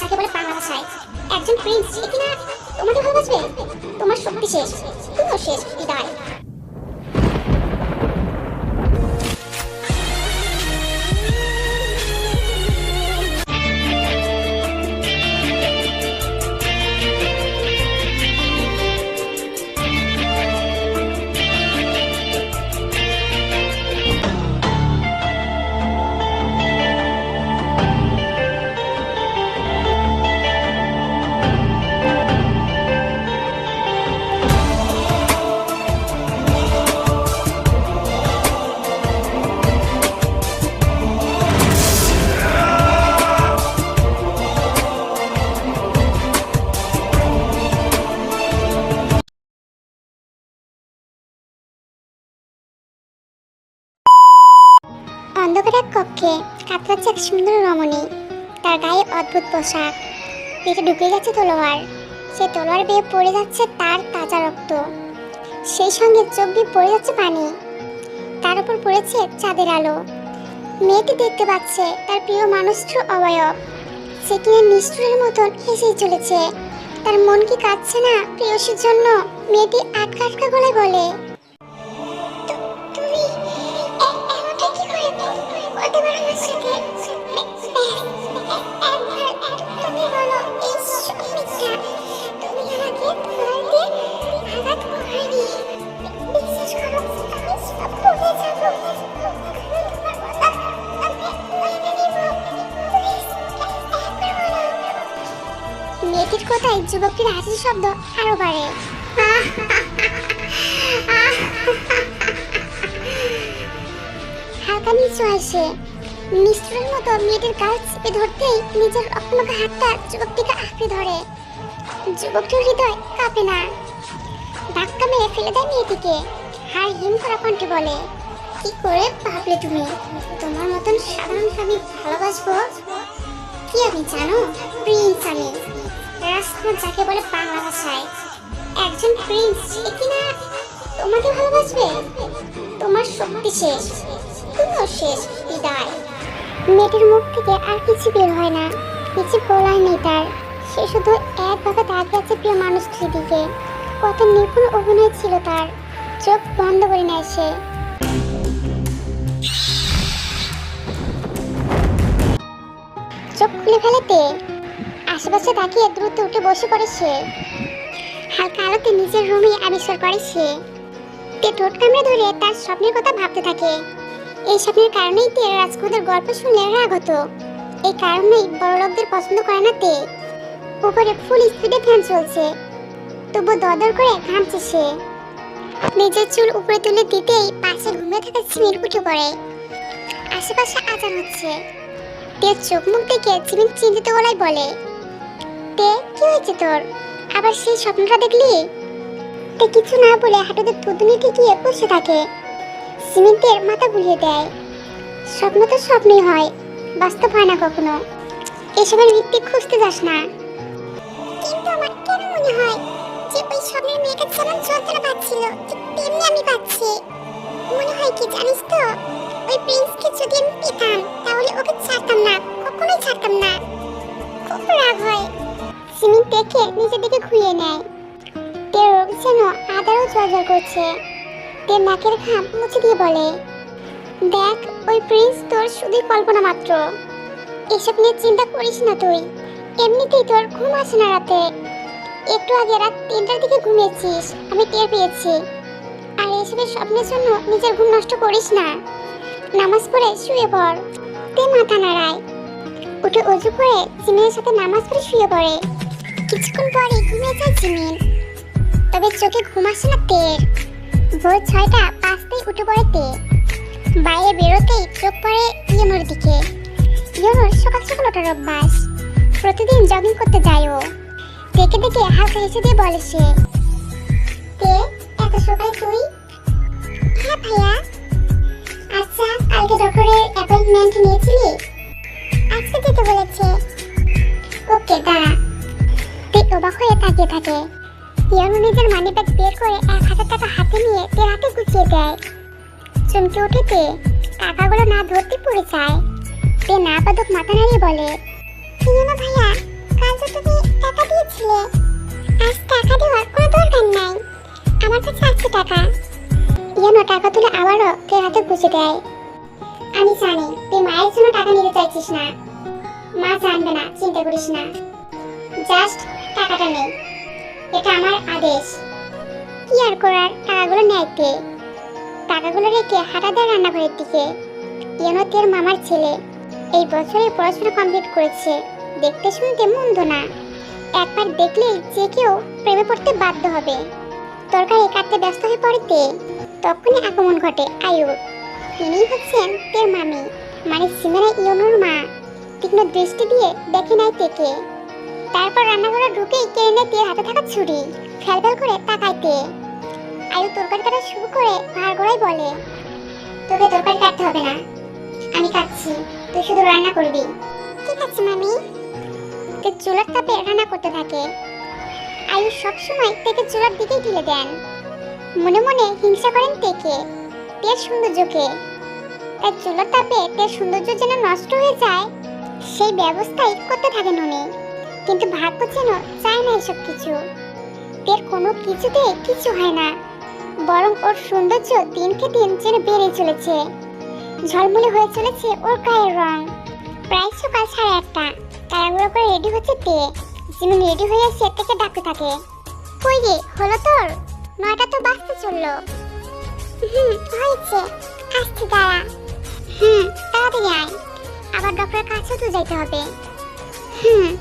যাকে বলে বাংলা ভাষায়, একজন প্রিন্স সে কিনা তোমাকে ভালোবাসবে? তোমার শক্তি শেষ, তুমিও শেষ, বিদায়। কাতরাচ্ছে এক সুন্দর রমণী। তার গায়ে অদ্ভুত পোশাক। পেটে ঢুকে গেছে তলোয়ার। সে তলোয়ার বেয়ে পড়ে যাচ্ছে তার তাজা রক্ত। সেই সঙ্গে চোখ দিয়ে পড়ে যাচ্ছে পানি। তার উপর পড়েছে চাঁদের আলো। মেয়েটি দেখতে পাচ্ছে তার প্রিয় মানুষটির অবয়ব। সে কিনা নিষ্ঠুরের মতন হেসেই চলেছে। তার মন কি কাঁদছে না প্রিয়সীর জন্য? মেয়েটি আটকা আটকা গলায় বলে মেয়েটির কথায় যুবকটির হাসির শব্দ আরও বাড়ে। হালকা নিচু আসে। নিষ্ঠুরের মতো মেয়েটির গাল চেপে ধরতেই নিজের রক্তমাখা হাতটা যুবকটিকে আঁকড়ে ধরে। যুবকটির হৃদয় কাঁপে না। ধাক্কা মেরে ফেলে দেয় মেয়েটিকে। হার হিম করা কণ্ঠে বলে, কি করে ভাবলে তুমি? তোমার মতন সাধারণ স্বামী ভালোবাসবো? কি আমি জানো? প্রিন্স আমি। রাজকুমার যাকে বলে বাংলা ভাষায়, একজন প্রিন্স সে কিনা তোমাকে ভালোবাসবে? তোমার শক্তি শেষ তুমিও শেষ, বিদায়। মেয়েটির মুখ থেকে আর কিছু বের হয় না, কিছু বলার নেই তার। সে শুধু একভাবে তাকিয়ে আছে প্রিয় মানুষটির দিকে। কত নিপুণ অভিনয় ছিল তার। চোখ বন্ধ করে নেয় সে। চোখ খুলে ফেলেতে আশেপাশে তাকিয়ে দ্রুত উঠে বসে পড়ে সে। হালকা আলোতে নিজের রুমে আবিষ্কার করে সে। তে ঠোঁট কামড়ে ধরে তার স্বপ্নের কথা ভাবতে থাকে। এই স্বপ্নের কারণেই তে রাজকুমারের গল্প শুনলে রাগ হতো এই কারণেই বড় লোকদের পছন্দ করে না তে। উপরে ফুল স্পিডে ফ্যান চলছে। তবু দরদর করে ঘামছে সে। নিজের চুল উপরে তুলে দিতেই পাশে ঘুমিয়ে থাকা সিমির উঠে পড়ে। আশেপাশে আজান হচ্ছে। তে চোখ মুখ দেখে সিমিন চিন্তিত গলায় বলে তে কি হয়েছে তোর? আবার সেই স্বপ্নটা দেখলি? তে কিছু না বলে হাঁটুতে থুতুনি ঠেকিয়ে বসে থাকে। সিমেন্টের মাথা ঘুরিয়ে দেয়। স্বপ্ন তো স্বপ্নই হয়, বাস্তব হয় না কখনো। এসবের ভিত্তি খুঁজতে যাস না। কিন্তু আমার কেন মনে হয় যে ওই স্বপ্নের মেয়েটা যেমন যন্ত্রণা পাচ্ছিল, ঠিক তেমনি পাচ্ছি। মনে হয় কি জানিস তো? ওই প্রিন্সকে যদি আমি পেতাম, তাহলে ওকে ছাড়তাম না, কখনোই ছাড়তাম না। সিমিন দেখে নিজের দিকে ঘুরিয়ে নেয়। তে রোগ যেন আদারও জর্জর করছে। তে নাকের ঘাম মুছে দিয়ে বলে, দেখ, ওই প্রিন্স তোর শুধুই কল্পনা মাত্র। এসব নিয়ে চিন্তা করিস না তুই। এমনিতেই তোর ঘুম আসে না রাতে। একটু আগে রাত তিনটার দিকে ঘুমিয়েছিস, আমি টের পেয়েছি। আর এসবের স্বপ্নের জন্য নিজের ঘুম নষ্ট করিস না। নামাজ পড়ে শুয়ে পড়। তে মাথা নাড়ায়। উঠে অজু করে জিমিনের সাথে নামাজ পড়ে শুয়ে পড়ে। কিছুক্ষণ পরে ঘুমিয়ে যায় জিমিন। তবে চোখে ঘুম আসে না তের। ভোর ছয়টা পাঁচটায় উঠে পড়ে তে। বাইরে বেরোতেই চোখ পড়ে ইয়নোর দিকে। ইয়নোর সকাল সকাল ওঠার অভ্যাস। প্রতিদিন জগিং করতে যায় ও। দেখে দেখে হালকা হেসে দিয়ে বলে সে, তে, এত সকালে তুই? হ্যাঁ ভাইয়া। আচ্ছা কালকে ডক্টরের অ্যাপয়েন্টমেন্ট নিয়েছিলি? আজকে যেতে বলেছে। ওকে, দাঁড়া। অবাক হয়ে তাকিয়ে থাকে। ইয়ানু নিজের মানি ব্যাগ বের করে এক হাজার টাকা হাতে নিয়ে তের হাতে গুছিয়ে দেয়। চমকে উঠে তে টাকাগুলো না ধরতে পড়ে যায়। তে না পাদক মাথা নাড়িয়ে বলে সিনেমা ভাইয়া, কাল তো তুমি টাকা দিয়েছিলে, আজ টাকা দেওয়ার কোনো দরকার নাই। আমার কাছে আছে টাকা। ইয়ানো টাকা তুলে আবারও তের হাতে গুছে দেয়। আমি জানি, তুই মায়ের জন্য টাকা নিতে চাইছিস না। মা জানবে না, চিন্তা করিস না। জাস্ট টাকাটা নেই। এটা আমার আদেশ। কি আর করার, টাকাগুলো নেয়তে টাকাগুলো রেখে হাঁটা দেয় রান্নাঘরের দিকে। ইয়ানো তের মামার ছেলে এই বছরে পড়াশোনা কমপ্লিট করেছে। দেখতে শুনতে মন্দ না। একবার দেখলেই যে কেউ প্রেমে পড়তে বাধ্য হবে। তরকারি কাটতে ব্যস্ত হয়ে পড়তে। তখনই আগমন ঘটে আয়ুর। তিনি হচ্ছেন তের মামি মানে সিমেরা ইয়নুর মা। তীক্ষ্ণ দৃষ্টি দিয়ে দেখে নাই তেকে। তারপর রান্নাঘরে ঢুকেই কেড়ে নেয় তের হাতে থাকা ছুরি ফেল করে তাকাইতে। আয়ু তরকারি কাটা শুরু করে ভার গড়াই বলে, তোকে তরকারি কাটতে হবে না। আমি কাটছি, তুই শুধু রান্না করবি। ঠিক আছে, মামি। তে চুলার তাপে রান্না করতে থাকে। আয়ুষ সবসময় তেকে চুলার দিকেই ঢেলে দেন। মনে মনে হিংসা করেন তেকে, তের সৌন্দর্যকে। তাই চুলার তাপে তের সৌন্দর্য যেন নষ্ট হয়ে যায়, সেই ব্যবস্থাই করতে থাকেন উনি। কিন্তু ভাগ্য যেন চায় না এসব কিছু। তের কোনো কিছুতে কিছু হয় না। বরং ওর সৌন্দর্য দিনকে দিন যেন বেড়ে চলেছে। ঝলমলে হয়ে চলেছে ওর গায়ের রং। প্রায় সকাল সাড়ে আটটা। তাড়াহুড়ো করে রেডি হচ্ছে তে। জিমিন রেডি হয়ে এসে থেকে ডাকতে থাকে। কই রে, হলো তোর? নয়টা তো বাজতে চলল। হুম, হয়েছে। আসছি, দাঁড়া। হুম, তাড়াতাড়ি আয়। আবার ডক্টরের কাছেও তো যাইতে হবে। হুম।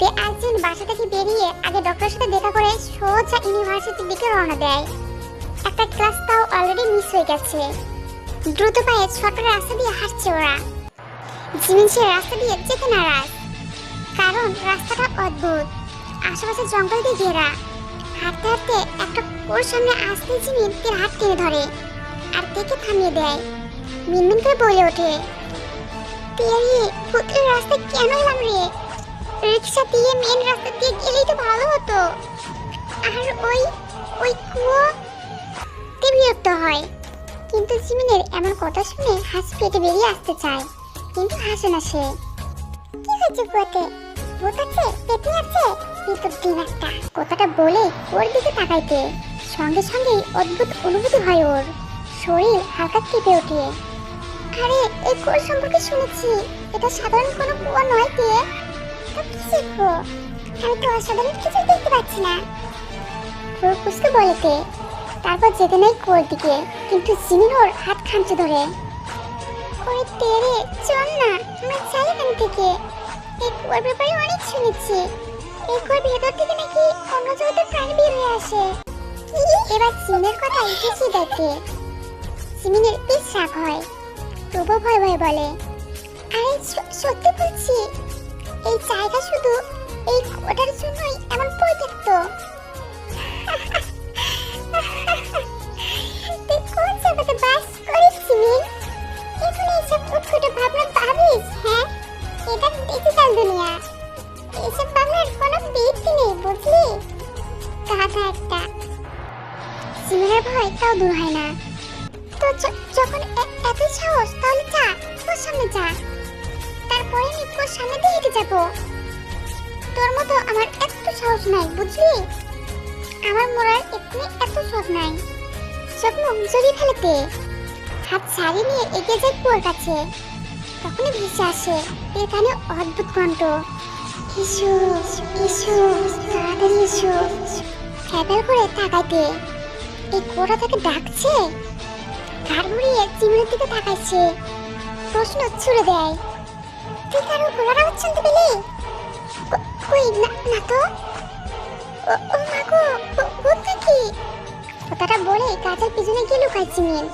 তে আর্জেন্ট বাসা থেকে বেরিয়ে আগে ডক্টরের সাথে দেখা করে সোজা ইউনিভার্সিটির দিকে রওনা দেয়। একটা ক্লাস তাও অলরেডি মিস হয়ে গেছে। দ্রুত পায়ে ছোট রাস্তা দিয়ে হাঁটছে ওরা। জিমিন সে রাস্তা দিয়ে যেতে নারাজ কারণ রাস্তাটা অদ্ভুত। আশেপাশে জঙ্গল দিয়ে ঘেরা। হাঁটতে হাঁটতে একটা ওর সামনে আসতে জিমিন তের হাত টেনে ধরে আর দেখে থামিয়ে দেয়। মিনমিন করে বলে ওঠে তেরি পুত্রের রাস্তায় কেন এলাম রে? রিক্সা দিয়ে মেন রাস্তা দিয়ে গেলেই তো ভালো হতো। আর ওই ওই কুয়ো বিরক্ত হয়। কিন্তু জিমিনের এমন কথা শুনে হাসি পেটে বেরিয়ে আসতে চায়। কিন্তু হাসে না সে। কি হয়েছে কুয়োতে? ভূত আছে? পেটি আছে? ভিতর দিন একটা। কথাটা বলে ওর দিকে তাকাইতে। সঙ্গে সঙ্গেই অদ্ভুত অনুভূতি হয় ওর। শরীর হালকা কেঁপে ওঠে। আরে, এই কুয়ো সম্পর্কে শুনেছি। এটা সাধারণ কোনো কুয়ো নয় তো শিখব আমি তো অসাধারণ কিছু দেখতে পাচ্ছি না। কুসকে বলেতে, তারপর যেতে নেই কুয়োর দিকে, কিন্তু জিমিন হাত খামচে ধরে। ওই তেরে, চল না, আমরা যাই এখান থেকে। এই কুয়োর ব্যাপারে অনেক শুনেছি। এই কুয়োর ভেতর থেকে নাকি অন্য জগতের প্রাণী বের হয়ে আসে। এবার সিমিনের কথা এসেছি দেখে সিমিনের বেশ রাগ হয়। তবুও ভয় ভয় বলে, আরে সত্যি বলছি এই জায়গা শুধু এই কুয়োটার জন্যই এমন পরিত্যক্ত তখনই ভেসে আসে। এর কানে অদ্ভুত কণ্ঠ। তাড়াতাড়ি এসো। করে তাকাইতে। এই তাকে ডাকছে? চিমড়ির দিকে তাকাইছে। প্রশ্ন ছুড়ে দেয়। তুই কারও গলার আওয়াজ পেলি? কই, না তো? ও মা গো ভূত নাকি কথাটা বলে গাছের পিছনে গিয়ে লুকাইছি মিল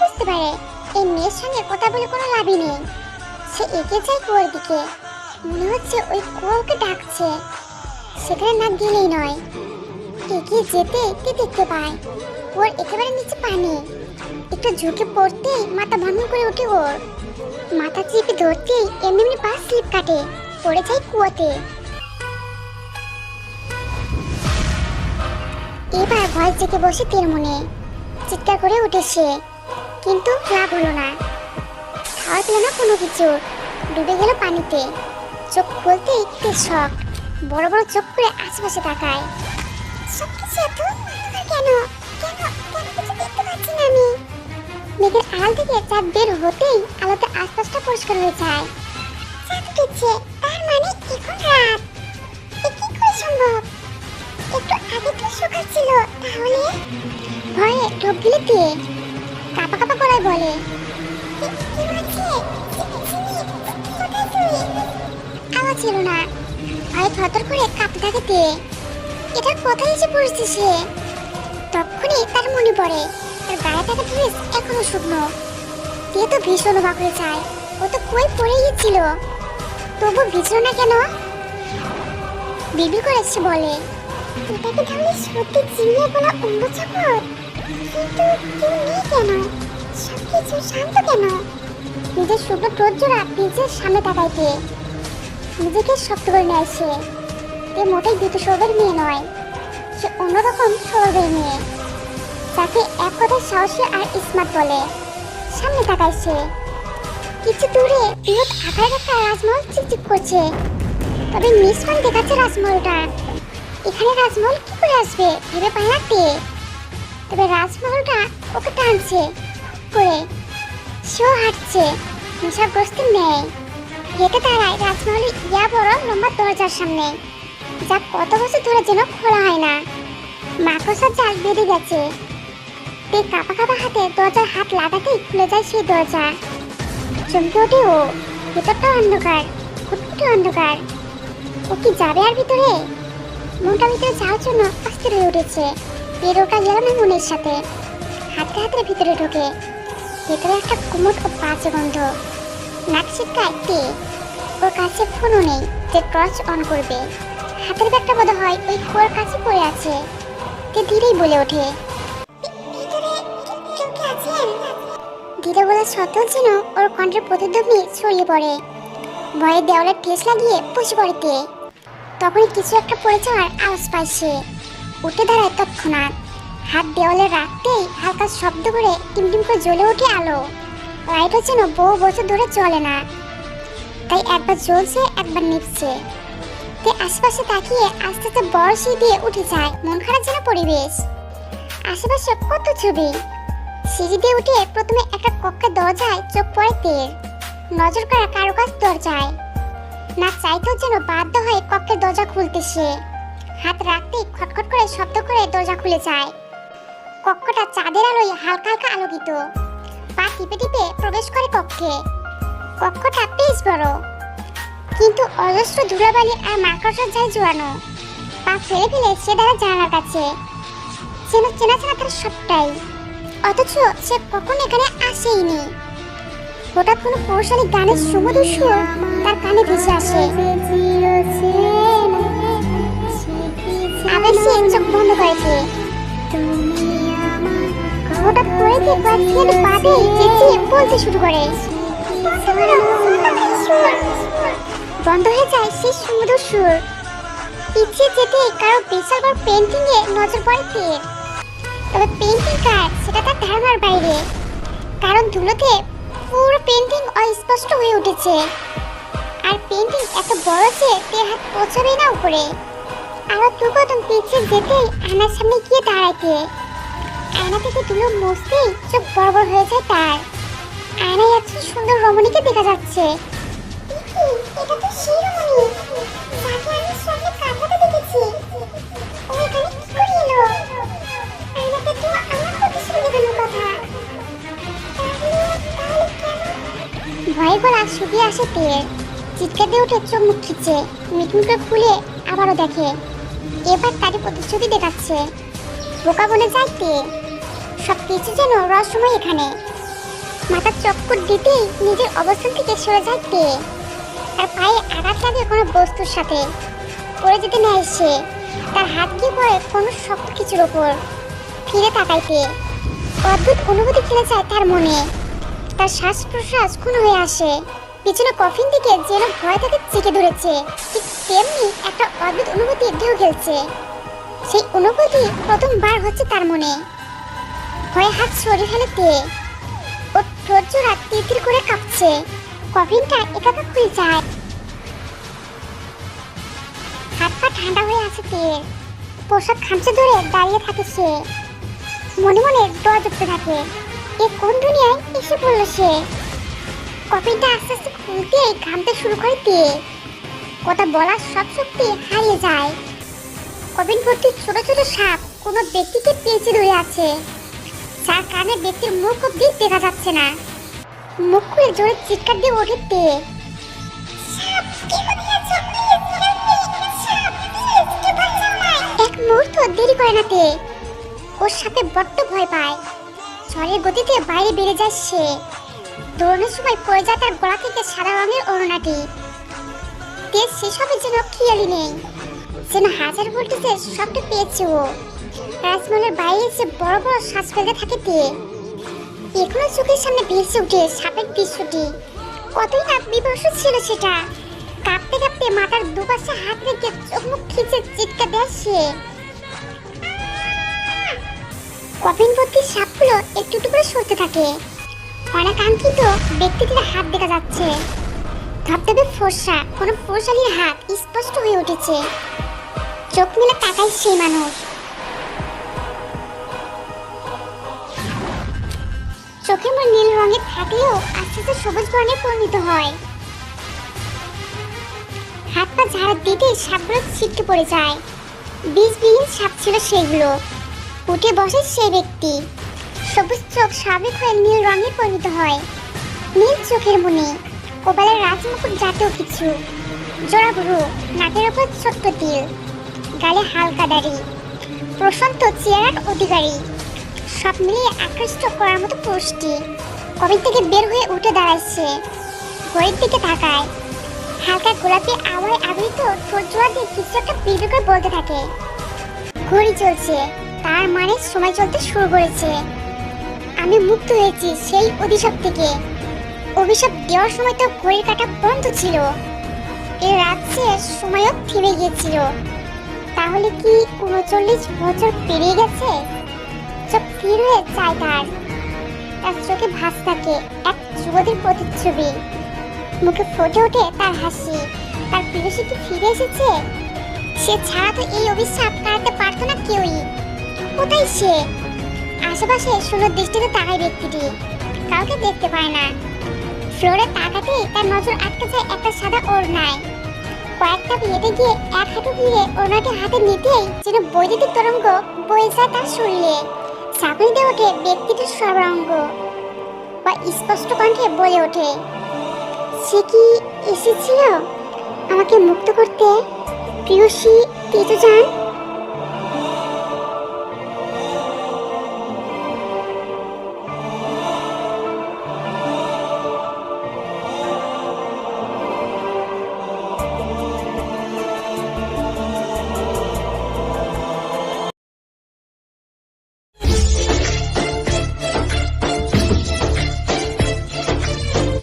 বুঝতে পারে? এই মেয়ের সঙ্গে কথা বলে কোনো লাভই নেই। সে এগিয়ে যায় কুয়োর দিকে। মনে হচ্ছে ওই কুয়ো ওকে ডাকছে। সেখানে না গেলেই নয়। এগিয়ে যেতে কে দেখতে পায়? ওর একেবারে নিচে পানি। একটু ঝুঁকে পড়তেই মাথা ভ্রমণ করে ওঠে ওর। মাথা চিপে ধরতেই এমনি এমনি পা স্লিপ কাটে, পড়ে যায় কুয়োতে। এবার ভয় চেকে বসে তের মনে চিৎকার করে উঠে সে। কিন্তু লাভ হলো না। খাওয়া পেল না কোনো কিছু। ডুবে গেল পানিতে। চোখ খুলতে একটু শখ। বড় বড় চোখ করে আশেপাশে তাকায়। এত অন্ধকার কেন? কেন কিছু আমি? মেঘের আড়াল থেকে চাঁদ বের হতেই আলোতে আশপাশটা পরিষ্কার হয়ে যায়। মানে ছিল ভয়ে ঢোক গিলে তে কাপা কাপা বলে? আওয়াজ ছিল না। ভয়ে থরথর করে কাঁপতে থাকে তে এটা কোথায় এসে পড়েছে সে? তখনই তার মনে পড়ে, তার গায়ে থাকা ড্রেস এখনও শুকনো। তে তো ভীষণ অবাক হয়ে যায়, ও তো কই পড়ে গিয়েছিল? তবু ভিজল না কেন? বিবি করে সে বলে এটা কি তাহলে সত্যি চিনিয়ে বলা? অন্য নেই কেন সবকিছু শান্ত কেন নিজের শুকনো ঠোঁট জোড়া বীজের সামনে তাকাইতে নিজেকে শক্ত করে নেয় সে এ মোটেই দ্রুত স্বভাবের মেয়ে নয় সে অন্যরকম স্বভাবের মেয়ে যাকে এক কথায় সাহসী আর স্মার্ট বলে সামনে তাকায় সে কিছু দূরে বৃহৎ আকারের একটা রাজমহল চিকচিক করছে তবে মিসমান দেখাচ্ছে রাজমহলটা এখানে রাজমহল কি করে আসবে? ভেবে পায় না তবে রাজমহলটা ওকে টানছে, করে সেও হাঁটছে নেশাগ্রস্তের নেয় হেঁটে দাঁড়ায় রাজমহলের ইয়া বড় লম্বা দরজার সামনে, যা কত বছর ধরে যেন খোলা হয় না। মাকড়সার জাল বেঁধে গেছে। তে কাপা কাপা হাতে দরজার হাত লাগাতেই খুলে যায় সেই দরজা। চমকে ওঠে ও, ভেতরটা অন্ধকার ফুটফুটে অন্ধকার। ও কি যাবে আর ভিতরে? মনটা ভিতরে যাওয়ার জন্য অস্থির হয়ে উঠেছে। পেরোটা গেল না মনের সাথে? হাতে হাতে ভিতরে ঢোকে। ভেতরে একটা কুমুট ও বাজে গন্ধ। নাক ছিটকায় তে ওর কাছে ফোনও নেই যে টর্চ অন করবে। হাতের ব্যাগটা বোধ হয় ওই কুয়োর কাছে পড়ে আছে। তে ধীরেই বলে ওঠে ধীরে বলে সত্ত্বেও যেন ওর কণ্ঠের প্রতিধ্বনি ছড়িয়ে পড়ে। ভয়ে দেওয়ালে ঠেস লাগিয়ে বসে পড়ে তখনই কিছু একটা পড়ে যাওয়ার আওয়াজ পায় সে। উঠে দাঁড়ায় তৎক্ষণাৎ। হাত দেওয়ালে রাখতেই হালকা শব্দ করে টিমটিম করে জ্বলে ওঠে আলো। লাইটও যেন বহু বছর ধরে চলে না। তাই একবার জ্বলছে, একবার নিভছে। তে আশেপাশে তাকিয়ে আস্তে আস্তে সিঁড়ি দিয়ে উঠে যায়। মন খারাপ যেন পরিবেশ। আশেপাশে কত ছবি। সিঁড়ি দিয়ে উঠে প্রথমে একটা কক্ষের দরজায় চোখ পড়ে তের নজর করা কারুকাজ দরজায়। না চাইতেও যেন বাধ্য হয়ে কক্ষের দরজা খুলতে সে। হাত রাখতেই খটখট করে শব্দ করে দরজা খুলে যায়। কক্ষটা চাঁদের আলোয় হালকা হালকা আলোকিত। পা টিপে টিপে প্রবেশ করে কক্ষে। কক্ষটা বেশ বড়। কিন্তু অজস্র ধুলাবালি আর মাকড়সার যায় জোয়ানো পা ফেলে ফেলে সে দাঁড়া জানালার কাছে। যেন চেনা চেনা তার সবটাই। অথচ সে কখন এখানে আসেইনি। হঠাৎ কোনো কৌশলী গানের সুমধুর সুর তার কানে ভেসে আসে। আবার সে চোখ বন্ধ করেছে। হঠাৎ করে যে কয়েক সেকেন্ড চেঁচিয়ে বলতে শুরু করে। বন্ধ হয়ে যায় সেই সুমধুর সুর। পিছিয়ে যেতে কারও বিশাল বড় পেন্টিং এ নজর পড়ে তীর তবে পেন্টিং কার, সেটা তার ধারণার বাইরে। কারণ ধুলোতে পুরো পেন্টিং অস্পষ্ট হয়ে উঠেছে। আর পেন্টিং এত বড় যে তের হাত পৌঁছাবেই না উপরে। আরও দু কদম পিছিয়ে যেতেই আয়নার সামনে গিয়ে দাঁড়াইতে। আয়না থেকে ধুলো মুছতেই চোখ বড় হয়ে যায় তার। আয়নায় একজন সুন্দর রমণীকে দেখা যাচ্ছে। এটা তো সেই রমণী যাকে আমি কাঁথাতে দেখেছি। ও এখানে কি করে এলো? আয়নাতে তো আমার কথা শুনে গেল কথা। ভয়ে গলা শুকিয়ে আসে তের চিৎকার দিয়ে উঠে চোখ মুখ খিচ্ছে মিটমিটে খুলে আবারও দেখে। এবার তারই প্রতিশ্রুতি দেখাচ্ছে। বোকা বনে যায় তে সব কিছু যেন রহস্যময় এখানে। মাথার চক্কর দিতেই নিজের অবস্থান থেকে সরে যায় তে তার পায়ে আঘাত লাগে কোনো বস্তুর সাথে। পড়ে যেতে নেয় সে। তার হাত গিয়ে পড়ে কোনো শক্ত কিছুর ওপর। ফিরে তাকাইতে। অদ্ভুত অনুভূতি খেলে যায় তার মনে। তার শ্বাস প্রশ্বাস খুন হয়ে আসে। পিছনে কফিন দিকে যেন ভয় থেকে চেকে ধরেছে। ঠিক তেমনি একটা অদ্ভুত অনুভূতি ঢেউ খেলছে সেই অনুভূতি প্রথমবার হচ্ছে তার মনে। ভয়ে হাত সরিয়ে ফেলে তে ঠোঁট জোড়া তিতির করে কাঁপছে। কফিনটা একাকা খুলে যায়। হাত পা ঠান্ডা হয়ে আছে তের। পোশাক খামচে ধরে দাঁড়িয়ে থাকে সে। মনে মনে ডর ধরতে থাকে। এ কোন দুনিয়ায় এসে পড়ল সে? কফিনটা আস্তে আস্তে খুলতেই ঘামতে শুরু করে দিয়ে কথা বলার সব শক্তি হারিয়ে যায়। কবিন ভর্তি ছোট ছোট সাপ কোনো ব্যক্তিকে পেঁচে ধরে আছে। যার কারণে ব্যক্তির মুখ অব্দি দেখা যাচ্ছে না। মুখ খুলে জোরে চিৎকার দিয়ে ওঠে মুহূর্ত দেরি করে না তে। ওর সাথে বড্ড ভয় পায়। ঝড়ের গতিতে বাইরে বেড়ে যায় সে। দৌড়ানোর সময় পড়ে যায় তার গলা থেকে সাদা রঙের অরুণাটি তেজ সেসবের যেন খেয়ালি নেই। যেন হাজার ভোল্টেজের সবটা পেয়েছে ও। রাজমহলের বাইরে এসে বড় বড় শ্বাস ফেলতে থাকে তে। এখনও চোখের সামনে ভেসে উঠে সাপের দৃশ্যটি। কতই না বিভৎস ছিল সেটা। কাঁপতে কাঁপতে মাথার দুপাশে হাত রেখে চোখ মুখ খিচে চিৎকার দেয় সে। কফিন সাপগুলো একটু একটু করে সরতে থাকে। অনাকাঙ্ক্ষিত ব্যক্তিটির হাত দেখা যাচ্ছে। ধবধবে ফর্সা, কোনো ফোরশালীর হাত স্পষ্ট হয়ে উঠেছে। চোখ মেলে তাকায় সেই মানুষ। চোখে মোর নীল রঙের থাকলেও আস্তে আস্তে সবুজ বর্ণে পরিণত হয়। হাত পা ঝাড়া দিতে সাপগুলো ছিটকে পড়ে যায়। বীজবিহীন সাপ ছিল সেগুলো। উঠে বসে সেই ব্যক্তি। সবুজ চোখ স্বাভাবিক হয়ে নীল রঙে পরিণত হয়। নীল চোখের মনি কপালের রাজমুকুট জাতীয় কিছু। জোড়া ভ্রু নাকের ওপর ছোট্ট তিল। গালে হালকা দাড়ি। প্রশান্ত চেয়ারার অধিকারী। সব মিলিয়ে আকৃষ্ট করার মতো পুষ্টি কবে থেকে বের হয়ে উঠে দাঁড়াচ্ছে ঘড়ির দিকে তাকায়। হালকা গোলাপি আওয়ায় আবৃত জোড়া দিয়ে কিছু একটা বিড়বিড় বলতে থাকে। ঘড়ি চলছে। তার মানে সময় চলতে শুরু করেছে। আমি মুক্ত হয়েছি সেই অভিশাপ থেকে। অভিশাপ দেওয়ার সময় তো ঘড়ির কাটা বন্ধ ছিল। এই রাজ্যের সময়ও থেমে গিয়েছিল। তাহলে কি উনচল্লিশ বছর পেরিয়ে গেছে? চোখ স্থির হয়ে চায় তার। তার চোখে ভাস থাকে এক যুবতীর প্রতিচ্ছবি। মুখে ফুটে ওঠে তার হাসি। তার প্রিয়সী কি ফিরে এসেছে? সে ছাড়া তো এই অভিশাপ কাটাতে পারতো না কেউই। কোথায় সে? আশেপাশে সুন্দর দৃষ্টিতে তাকায় ব্যক্তিটি। কাউকে দেখতে পায় না। ফ্লোরে তাকাতেই তার নজর আটকে যায় একটা সাদা ওড়নায়। কয়েকটা হেঁটে গিয়ে এক হাঁটু গিয়ে ওড়নাটি হাতে নিতেই যেন বৈদ্যুতিক তরঙ্গ বয়ে যায় তার শরীরে। চাকরিতে ওঠে ব্যক্তিটির সর্বাঙ্গ বা স্পষ্ট কণ্ঠে বলে ওঠে, সে কি এসেছিল আমাকে মুক্ত করতে? প্রিয়সী, তেজজান?